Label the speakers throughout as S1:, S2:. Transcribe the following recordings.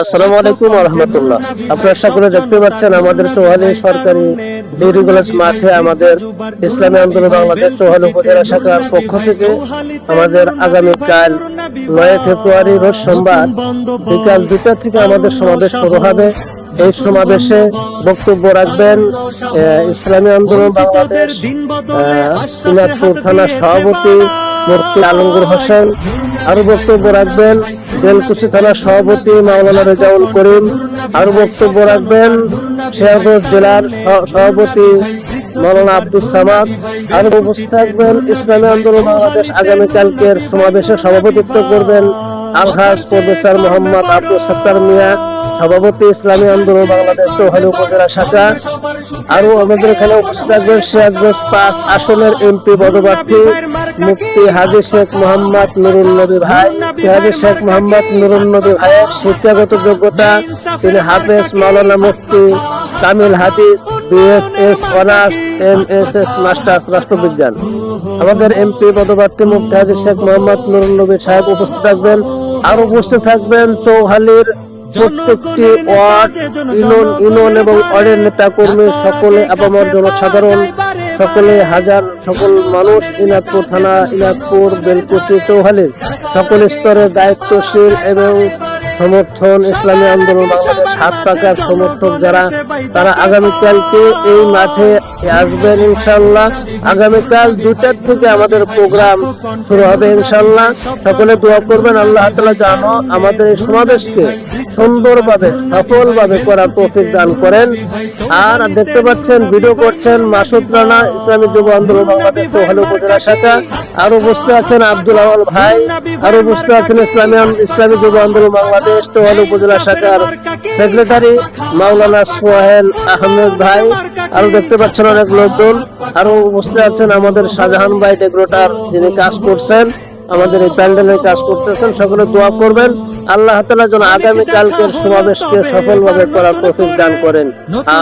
S1: আসসালামু আলাইকুম রহমতুল্লাহ আপনারা সকলে দেখতে পাচ্ছেন আমাদের চৌহালি সরকারি ডিগ্রি কলেজ মাঠে আমাদের ইসলামী আন্দোলন বাংলাদেশ চৌহালি উপজেলা শাখার পক্ষ থেকে আমাদের আগামীকাল নয় ফেব্রুয়ারি রোজ সোমবার বিকাল দুটা থেকে আমাদের সমাবেশ শুরু হবে। এই সমাবেশে বক্তব্য রাখবেন ইসলামী আন্দোলন বাংলাদেশ সিনাদপুর থানার সভাপতি মুফতি আলমগীর হোসেন। আরও বক্তব্য রাখবেন বেলকুচি থানার সভাপতি মাওলানা রেজাউল করিম আরও বক্তব্য রাখবেন শেয়ারগঞ্জ জেলার সভাপতি মৌলানা আব্দুল সামাদ। আরও উপস্থিত থাকবেন ইসলামী আন্দোলন বাংলাদেশ আগামীকালকের সমাবেশে সভাপতিত্ব করবেন আলহাজ প্রফেসর মোহাম্মদ আব্দুল সত্তার মিয়া, সভাপতি ইসলামী আন্দোলন বাংলাদেশ চৌহালি উপজেলা শাখা আরও আমাদের এখানে উপস্থিত থাকবেন সিরাজগঞ্জ পাঁচ আসনের এমপি পদপ্রার্থী মুফতি হাজি শেখ মোহাম্মদ নুরুল নবী ভাই। হাজি শেখ মোহাম্মদ নুরুল নবী ভাইয়ের শিক্ষাগত যোগ্যতা তিনি হাফেজ মাওলানা মুফতি কামিল হাদিস, BSS honours M S S masters রাষ্ট্রবিজ্ঞান। আমাদের এমপি পদপ্রার্থী মুক্তি হাজি শেখ মোহাম্মদ নুরুল নবী সাহেব উপস্থিত থাকবেন। আর বসে থাকবেন চৌহালের প্রত্যেকটি ওয়ার্ড ইউনিয়ন ইউনিয়ন এবং ওয়ার্ডের নেতা কর্মী সকলে আপামর জনসাধারণ সকলে হাজার সকল মানুষ ইনাদপুর থানা ইনাদপুর বেলকুচি চৌহালির সকল স্তরের দায়িত্বশীল এবং সমর্থন ইসলামী আন্দোলন সাত পাকার সমর্থক যারা তারা আগামীকালকে এই মাঠে আসবেন ইনশাল্লাহ আগামীকাল দুটার থেকে আমাদের প্রোগ্রাম শুরু হবে ইনশাল্লাহ সকলে দোয়া করবেন আল্লাহ তালা জানো আমাদের এই সমাবেশকে সুন্দরভাবে, সফলভাবে করার তৌফিক দান করেন। আর দেখতে পাচ্ছেন ভিডিও করছেন মাসুদ রানা, ইসলামী যুব আন্দোলন বাংলাদেশ চৌহালি উপজেলা শাখা। আর উপস্থিত আছেন আব্দুল আওয়াল ভাই, আর উপস্থিত আছেন ইসলামী ইসলামী যুব আন্দোলন বাংলাদেশ চৌহালি উপজেলা শাখার সেক্রেটারি মাওলানা সোহেল আহমেদ ভাই। আরও দেখতে পাচ্ছেন অনেক লোকজন। আরও উপস্থিত আছেন আমাদের শাহজাহান ভাই, ডেকোরেটার, যিনি কাজ করছেন। আমাদের এই প্যান্ডেলের কাজ করতেছেন। সকলে দোয়া করবেন। আল্লাহ তালা যেন আগামী কালকের সমাবেশকে সফলভাবে করার তৌফিক দান করেন।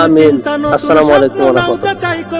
S1: আমিন। আসসালামু আলাইকুম রাহমাতুল্লাহ।